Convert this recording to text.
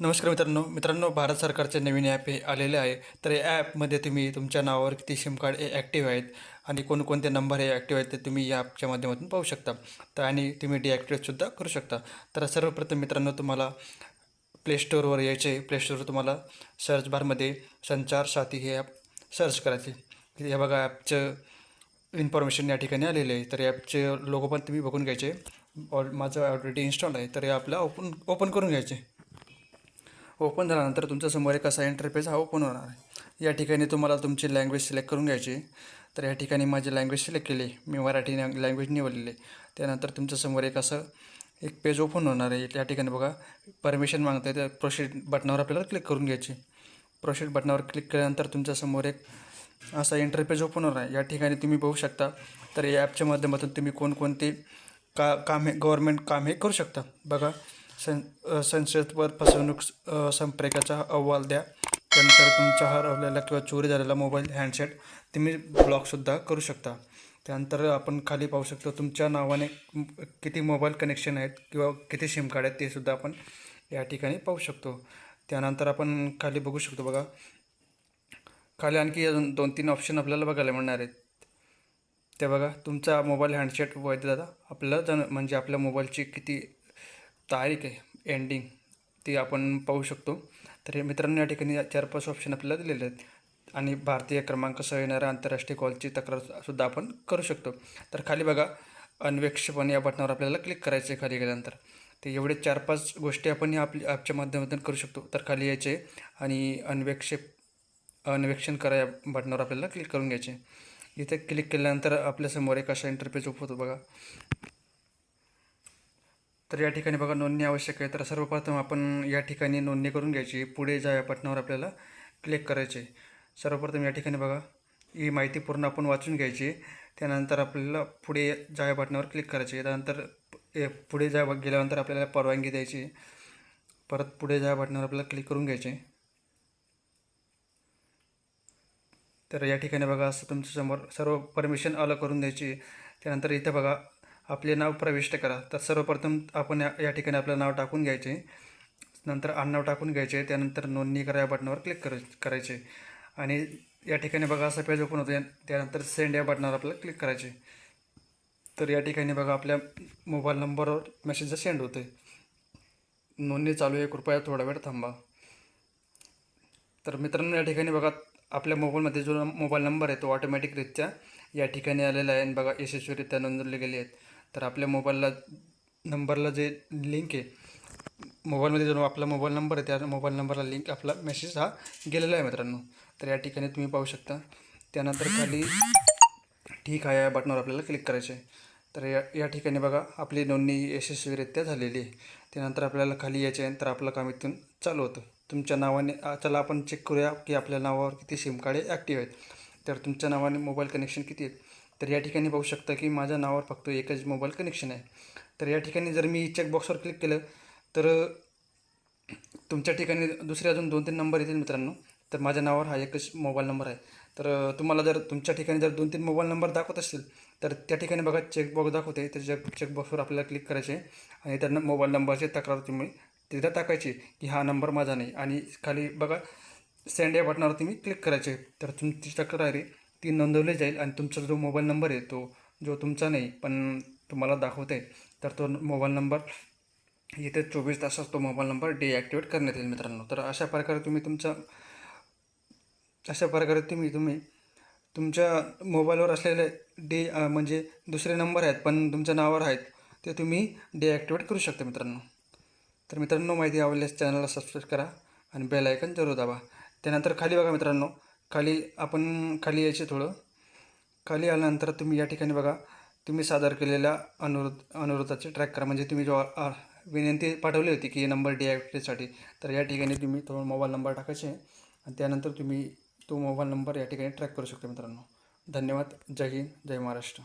नमस्कार मित्रांनो. मित्रांनो भारत सरकारचे नवीन ॲप हे आलेले आहे. तर या ॲपमध्ये तुम्ही तुमच्या नावावर किती सिम कार्ड हे ॲक्टिव्ह आहेत आणि कोणकोणते नंबर हे ॲक्टिव्ह आहेत ते तुम्ही या ॲपच्या माध्यमातून पाहू शकता. तर आणि तुम्ही डिॲक्टिवेटसुद्धा करू शकता. तर सर्वप्रथम मित्रांनो तुम्हाला प्ले स्टोअरवर यायचे प्ले स्टोअरवर तुम्हाला सर्च बारमध्ये संचार साथी हे ॲप सर्च करायचे हे बघा ॲपचं इन्फॉर्मेशन या ठिकाणी आलेले आहे. तर ॲपचे लोगो पण तुम्ही बघून घ्यायचे. ऑल माझं ऑलरेडी इन्स्टॉल आहे. तर हे आपला ओपन ओपन करून घ्यायचे. ओपन झाल्यानंतर तुमच्यासमोर एक असा इंटरफेस हा ओपन होणार आहे. या ठिकाणी तुम्हाला तुमची लँग्वेज सिलेक्ट करून घ्यायची तर या ठिकाणी माझी लँग्वेज सिलेक्ट केली मी मराठी लँग्वेज निवडलेली त्यानंतर तुमच्यासमोर एक असं एक पेज ओपन होणार आहे. या ठिकाणी बघा परमिशन मागतं आहे त्या प्रोसीड बटनावर आपल्याला क्लिक करून घ्यायची प्रोसीड बटनावर क्लिक केल्यानंतर तुमच्यासमोर एक असा इंटरफेस ओपन होणार आहे. या ठिकाणी तुम्ही बघू शकता. तर या ॲपच्या माध्यमातून तुम्ही कोणकोणते का काम हे गव्हर्मेंट काम हे करू शकता. बघा सं संसदवर फसवणूक संप्रेकाचा अहवाल द्या. त्यानंतर तुमचा हरवलेला किंवा चोरी झालेला मोबाईल हँडसेट तुम्ही ब्लॉकसुद्धा करू शकता. त्यानंतर आपण खाली पाहू शकतो तुमच्या नावाने किती मोबाईल कनेक्शन आहेत किंवा किती सिम कार्ड आहेत ते सुद्धा आपण या ठिकाणी पाहू शकतो. त्यानंतर आपण खाली बघू शकतो बघा. खाली आणखी अजून दोन तीन ऑप्शन आपल्याला बघायला मिळणार आहेत. ते बघा तुमचा मोबाईल हँडसेट वैद्य दादा. आपलं जण म्हणजे आपल्या मोबाईलची किती तारीख आहे एंडिंग ती आपण पाहू शकतो. तर मित्रांनो या ठिकाणी चार पाच ऑप्शन आपल्याला दिलेले आहेत. आणि भारतीय क्रमांकासह येणाऱ्या आंतरराष्ट्रीय कॉलची तक्रारसुद्धा आपण करू शकतो. तर खाली बघा अन्वेक्षपण या बटनावर आपल्याला क्लिक करायचं आहे खाली गेल्यानंतर. ते एवढे चार पाच गोष्टी आपण या आपल्या ॲपच्या माध्यमातून करू शकतो. तर खाली यायचे आणि अन्वेक्षेप अन्वेक्षण करा या बटनावर आपल्याला क्लिक करून घ्यायचे. इथे क्लिक केल्यानंतर आपल्यासमोर एक असा इंटरफेस ओपन होतो बघा. तर या ठिकाणी बघा नोंदणी आवश्यक आहे. तर सर्वप्रथम आपण या ठिकाणी नोंदणी करून घ्यायची. पुढे जा या बटनावर आपल्याला क्लिक करायचे. सर्वप्रथम या ठिकाणी बघा ही माहिती पूर्ण आपण वाचून घ्यायची. त्यानंतर आपल्याला पुढे जा या बटनावर क्लिक करायचे. त्यानंतर ए- पुढे जा गेल्यानंतर आपल्याला परवानगी द्यायची. परत पुढे जा बटनावर आपल्याला क्लिक करून घ्यायचे. तर या ठिकाणी बघा असं तुमच्यासमोर सर्व परमिशन अलग करून द्यायची. त्यानंतर इथं बघा आपले नाव प्रविष्ट करा. तर सर्वप्रथम आपण या या ठिकाणी आपलं नाव टाकून घ्यायचे. नंतर आडनाव टाकून घ्यायचे. त्यानंतर नोंदणी करा या बटनावर क्लिक कर करायचे. आणि या ठिकाणी बघा असा पेज ओपन होतो त्यानंतर सेंड या बटनावर आपल्याला क्लिक करायचे. तर या ठिकाणी बघा आपल्या मोबाईल नंबरवर मेसेज सेंड होते आहे नोंदणी चालू आहे. कृपया थोडा वेळ थांबा. तर मित्रांनो या ठिकाणी बघा आपल्या मोबाईलमध्ये जो मोबाईल नंबर आहे तो ऑटोमॅटिकरित्या या ठिकाणी आलेला आहे. आणि बघा यशस्वीरित्या नोंदवले गेले आहेत. तर आपल्या मोबाईलला नंबरला जे लिंक आहे मोबाईलमध्ये जो आपला मोबाईल नंबर आहे त्या मोबाईल नंबरला लिंक आपला मेसेज हा गेलेला आहे मित्रांनो. तर या ठिकाणी तुम्ही पाहू शकता. त्यानंतर खाली ठीक आहे या बटनावर आपल्याला क्लिक करायचे आहे तर या या ठिकाणी बघा आपली नोंदणी यशस्वीरित्या झालेली आहे. त्यानंतर आपल्याला खाली यायचे आहे तर आपलं काम इथून चालू होतं. तुमच्या नावाने चला आपण चेक करूया की आपल्या नावावर किती सिम कार्ड ॲक्टिव्ह आहेत. तर तुमच्या नावाने मोबाईल कनेक्शन किती आहेत. तर या ठिकाणी पाहू शकता की माझ्या नावावर फक्त एकच मोबाईल कनेक्शन आहे. तर या ठिकाणी जर मी चेकबॉक्सवर क्लिक केलं तर तुमच्या ठिकाणी दुसरे अजून दोन तीन नंबर येतील मित्रांनो. तर माझ्या नावावर हा एकच मोबाईल नंबर आहे. तर तुम्हाला जर तुमच्या ठिकाणी जर दोन तीन मोबाईल नंबर दाखवत असतील तर त्या ठिकाणी बघा चेकबॉक्स दाखवते. तर चेक चेकबॉक्सवर आपल्याला क्लिक करायचे आणि त्या मोबाईल नंबरची तक्रार तुम्ही तिथं टाकायची की हा नंबर माझा नाही. आणि खाली बघा सेंड या बटनावर तुम्ही क्लिक करायचे तर तुमची तक्रार आहे. ती नोंदवली जाईल आणि तुमचा जो मोबाईल नंबर आहे तो जो तुमचा नाही पण तुम्हाला दाखवते तर तो मोबाईल नंबर येत्या चोवीस तासात तो मोबाईल नंबर डिॲक्टिवेट करण्यात येईल मित्रांनो. तर अशा प्रकारे तुम्ही तुमचा अशा प्रकारे तुम्ही तुम्ही तुमच्या मोबाईलवर असलेले डे म्हणजे दुसरे नंबर आहेत पण तुमच्या नावावर आहेत ते तुम्ही डिॲक्टिवेट करू शकता मित्रांनो. तर मित्रांनो माहिती आवडल्यास चॅनलला सबस्क्राईब करा आणि बेल आयकन जरूर दाबा. त्यानंतर खाली बघा मित्रांनो खाली आपण खाली यायचे थोडं. खाली आल्यानंतर तुम्ही या ठिकाणी बघा तुम्ही सादर केलेल्या अनुरोध अनुरोधाचे ट्रॅक करा. म्हणजे तुम्ही जो विनंती पाठवली होती की नंबर डिॲक्टिवेटसाठी तर या ठिकाणी तुम्ही तो मोबाईल नंबर टाकायचे आणि त्यानंतर तुम्ही तो मोबाईल नंबर या ठिकाणी ट्रॅक करू शकता मित्रांनो. धन्यवाद. जय हिंद. जय महाराष्ट्र.